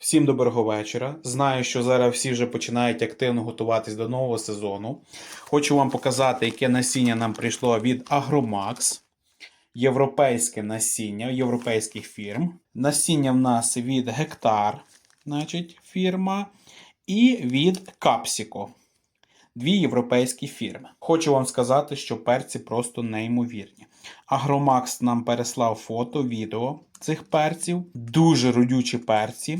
Всім доброго вечора. Знаю, що зараз всі вже починають активно готуватись до нового сезону. Хочу вам показати, яке насіння нам прийшло від Agromax. Європейське насіння європейських фірм. Насіння в нас від Гектар, значить, фірма, і від Capsico. Дві європейські фірми. Хочу вам сказати, що перці просто неймовірні. Агромакс нам переслав фото, відео цих перців. Дуже родючі перці.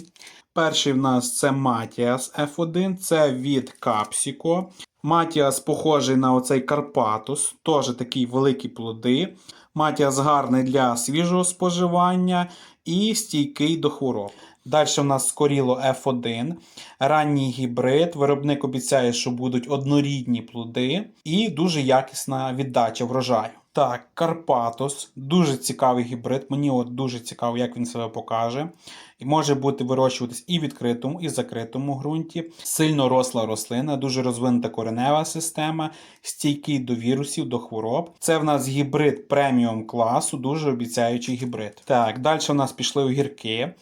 Перший в нас це Матіас F1, це від Capsico. Матіас похожий на оцей Карпатус, теж такі великі плоди. Матіас гарний для свіжого споживання і стійкий до хвороб. Далі в нас скоріло F1, ранній гібрид. Виробник обіцяє, що будуть однорідні плоди і дуже якісна віддача врожаю. Так, Карпатос, дуже цікавий гібрид. Мені от дуже цікаво, як він себе покаже. І може бути вирощуватись і в відкритому, і в закритому ґрунті. Сильно росла рослина, дуже розвинута коренева система, стійкий до вірусів, до хвороб. Це в нас гібрид преміум класу, дуже обіцяючий гібрид. Так, далі в нас пішли огірки.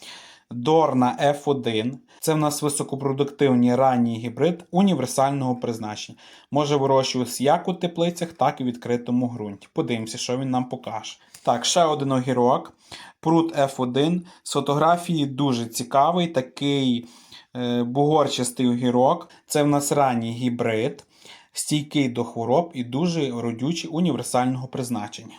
Дорна F1. Це в нас високопродуктивний ранній гібрид універсального призначення. Може вирощуватися як у теплицях, так і в відкритому ґрунті. Подивимося, що він нам покаже. Так, ще один огірок. Прут F1. З фотографії дуже цікавий, такий е, бугорчастий огірок. Це в нас ранній гібрид, стійкий до хвороб і дуже родючий універсального призначення.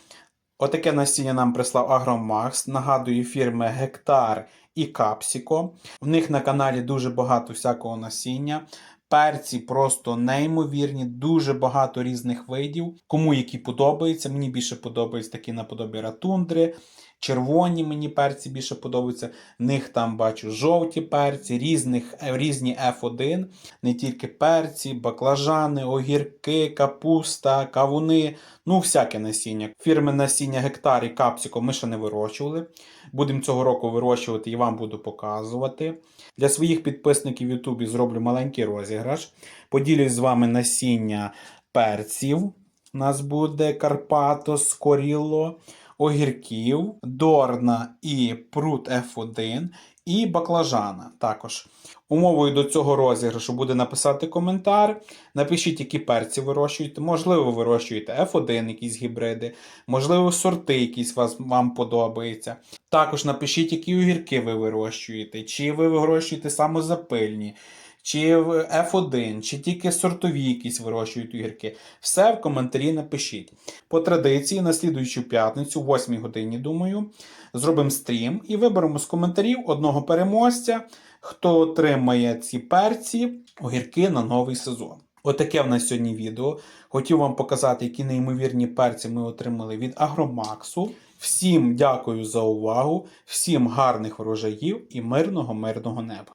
Отаке насіння нам прислав Агромакс. Нагадую, фірми Гектар і Капсіко. В них на каналі дуже багато всякого насіння. Перці просто неймовірні, дуже багато різних видів. Кому які подобаються. Мені більше подобаються такі наподобі ратундри. Червоні мені перці більше подобаються. В них там бачу жовті перці, різних, різні F1, не тільки перці, баклажани, огірки, капуста, кавуни, ну всяке насіння. Фірми насіння гектар і капсіко ми ще не вирощували. Будемо цього року вирощувати і вам буду показувати. Для своїх підписників в Ютубі зроблю маленький розіграш. Поділюсь з вами насіння перців. У нас буде Карпатос, Коріло, огірків, Дорна і Прут F1 і баклажана також. Умовою до цього розіграшу буде написати коментар. Напишіть, які перці вирощуєте. Можливо, вирощуєте F1 якісь гібриди, можливо, сорти якісь вас, вам подобаються. Також напишіть, які огірки ви вирощуєте, чи ви вирощуєте самозапильні, чи в F1, чи тільки сортові якісь вирощують огірки. Все в коментарі напишіть. По традиції, на слідуючу п'ятницю, 8 годині, думаю, зробимо стрім і виберемо з коментарів одного переможця, хто отримає ці перці, огірки на новий сезон. Отаке в нас сьогодні відео. Хотів вам показати, які неймовірні перці ми отримали від Агромаксу. Всім дякую за увагу, всім гарних врожаїв і мирного, мирного неба.